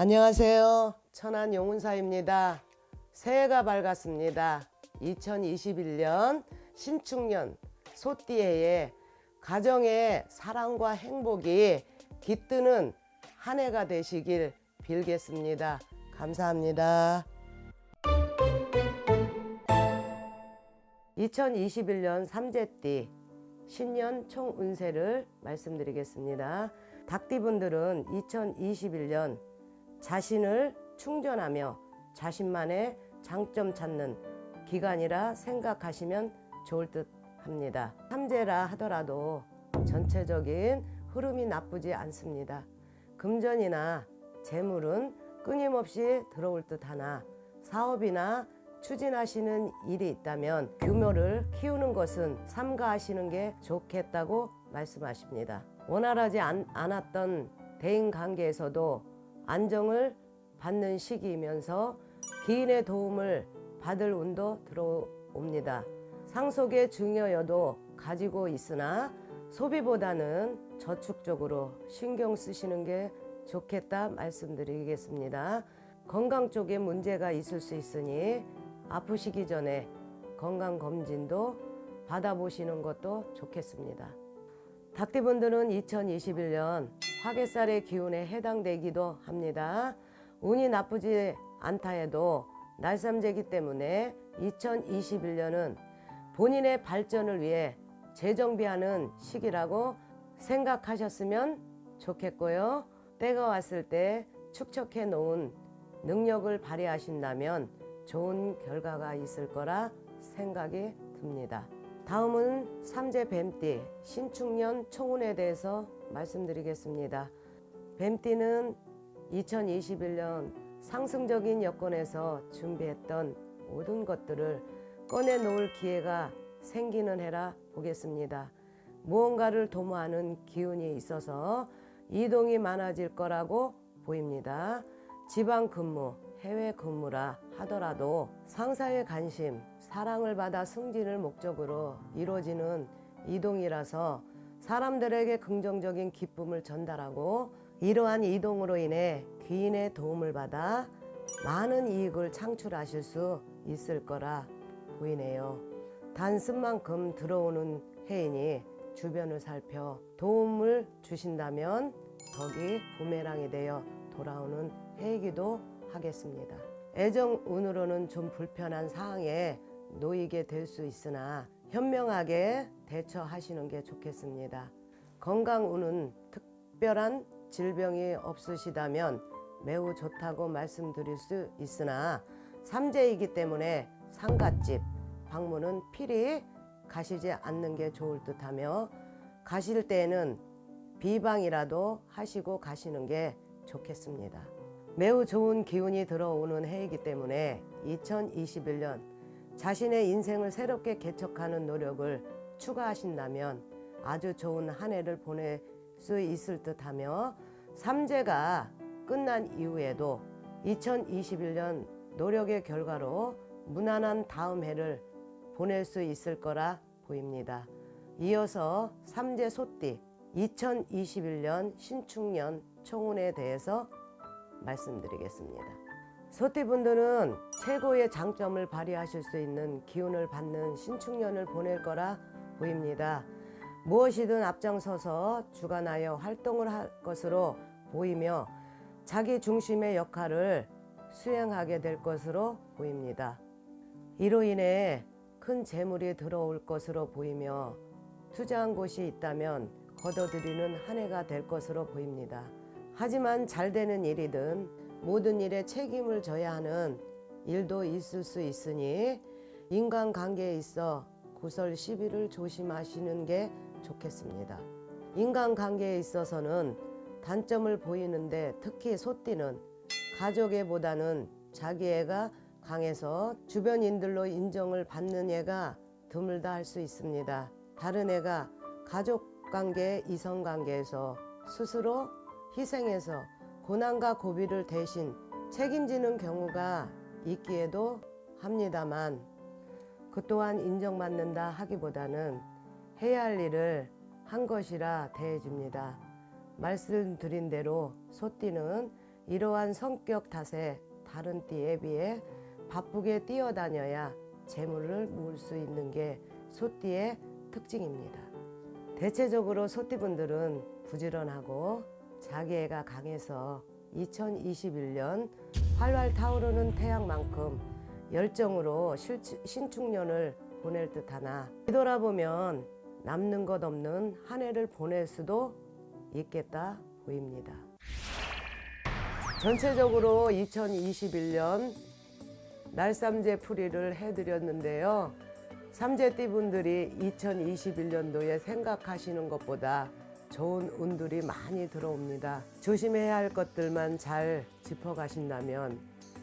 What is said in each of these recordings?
안녕하세요. 천안 용운사입니다. 새해가 밝았습니다. 2021년 신축년 소띠해에 가정의 사랑과 행복이 깃드는 한 해가 되시길 빌겠습니다. 감사합니다. 2021년 삼재띠 신년 총 운세를 말씀드리겠습니다. 닭띠분들은 2021년 자신을 충전하며 자신만의 장점 찾는 기간이라 생각하시면 좋을 듯 합니다. 삼재라 하더라도 전체적인 흐름이 나쁘지 않습니다. 금전이나 재물은 끊임없이 들어올 듯 하나 사업이나 추진하시는 일이 있다면 규모를 키우는 것은 삼가하시는 게 좋겠다고 말씀하십니다. 원활하지 않, 않았던 대인 관계에서도 안정을 받는 시기이면서 기인의 도움을 받을 운도 들어옵니다. 상속의 중요여도 가지고 있으나 소비보다는 저축 쪽으로 신경 쓰시는 게 좋겠다 말씀드리겠습니다. 건강 쪽에 문제가 있을 수 있으니 아프시기 전에 건강 검진도 받아보시는 것도 좋겠습니다. 닭띠분들은 2021년 화개살의 기운에 해당되기도 합니다. 운이 나쁘지 않다 해도 날삼재기 때문에 2021년은 본인의 발전을 위해 재정비하는 시기라고 생각하셨으면 좋겠고요. 때가 왔을 때 축적해 놓은 능력을 발휘하신다면 좋은 결과가 있을 거라 생각이 듭니다. 다음은 삼재 뱀띠 신축년 총운에 대해서 말씀드리겠습니다. 뱀띠는 2021년 상승적인 여건에서 준비했던 모든 것들을 꺼내놓을 기회가 생기는 해라 보겠습니다. 무언가를 도모하는 기운이 있어서 이동이 많아질 거라고 보입니다. 지방 근무, 해외 근무라 하더라도 상사의 관심, 사랑을 받아 승진을 목적으로 이루어지는 이동이라서 사람들에게 긍정적인 기쁨을 전달하고 이러한 이동으로 인해 귀인의 도움을 받아 많은 이익을 창출하실 수 있을 거라 보이네요. 단 쓴만큼 들어오는 해이니 주변을 살펴 도움을 주신다면 덕이 부메랑이 되어 돌아오는 해이기도 하겠습니다. 애정 운으로는 좀 불편한 상황에 놓이게 될 수 있으나 현명하게 대처하시는 게 좋겠습니다. 건강 운은 특별한 질병이 없으시다면 매우 좋다고 말씀드릴 수 있으나 삼재이기 때문에 상갓집 방문은 필히 가시지 않는 게 좋을 듯하며 가실 때에는 비방이라도 하시고 가시는 게 좋겠습니다. 매우 좋은 기운이 들어오는 해이기 때문에 2021년 자신의 인생을 새롭게 개척하는 노력을 추가하신다면 아주 좋은 한 해를 보낼 수 있을 듯 하며 삼재가 끝난 이후에도 2021년 노력의 결과로 무난한 다음 해를 보낼 수 있을 거라 보입니다. 이어서 삼재 소띠 2021년 신축년 총운에 대해서 말씀드리겠습니다. 소띠분들은 최고의 장점을 발휘하실 수 있는 기운을 받는 신축년을 보낼 거라 보입니다. 무엇이든 앞장서서 주관하여 활동을 할 것으로 보이며 자기 중심의 역할을 수행하게 될 것으로 보입니다. 이로 인해 큰 재물이 들어올 것으로 보이며 투자한 곳이 있다면 거둬들이는 한 해가 될 것으로 보입니다. 하지만 잘 되는 일이든 모든 일에 책임을 져야 하는 일도 있을 수 있으니 인간관계에 있어 구설 시비를 조심하시는 게 좋겠습니다. 인간관계에 있어서는 단점을 보이는데 특히 소띠는 가족애보다는 자기 애가 강해서 주변인들로 인정을 받는 애가 드물다 할 수 있습니다. 다른 애가 가족관계, 이성관계에서 스스로 희생해서 고난과 고비를 대신 책임지는 경우가 있기에도 합니다만 그 또한 인정받는다 하기보다는 해야 할 일을 한 것이라 대해집니다. 말씀드린 대로 소띠는 이러한 성격 탓에 다른 띠에 비해 바쁘게 뛰어다녀야 재물을 모을 수 있는 게 소띠의 특징입니다. 대체적으로 소띠분들은 부지런하고 자기애가 강해서 2021년 활활 타오르는 태양만큼 열정으로 실- 신축년을 보낼 듯 하나 뒤돌아보면 남는 것 없는 한 해를 보낼 수도 있겠다 보입니다. 전체적으로 2021년 날삼재 풀이를 해드렸는데요. 삼재띠 분들이 2021년도에 생각하시는 것보다 좋은 운들이 많이 들어옵니다. 조심해야 할 것들만 잘 짚어가신다면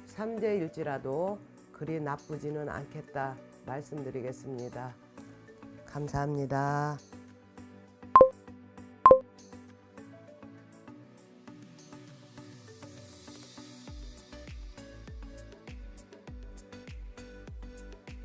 삼재일지라도 그리 나쁘지는 않겠다 말씀드리겠습니다. 감사합니다.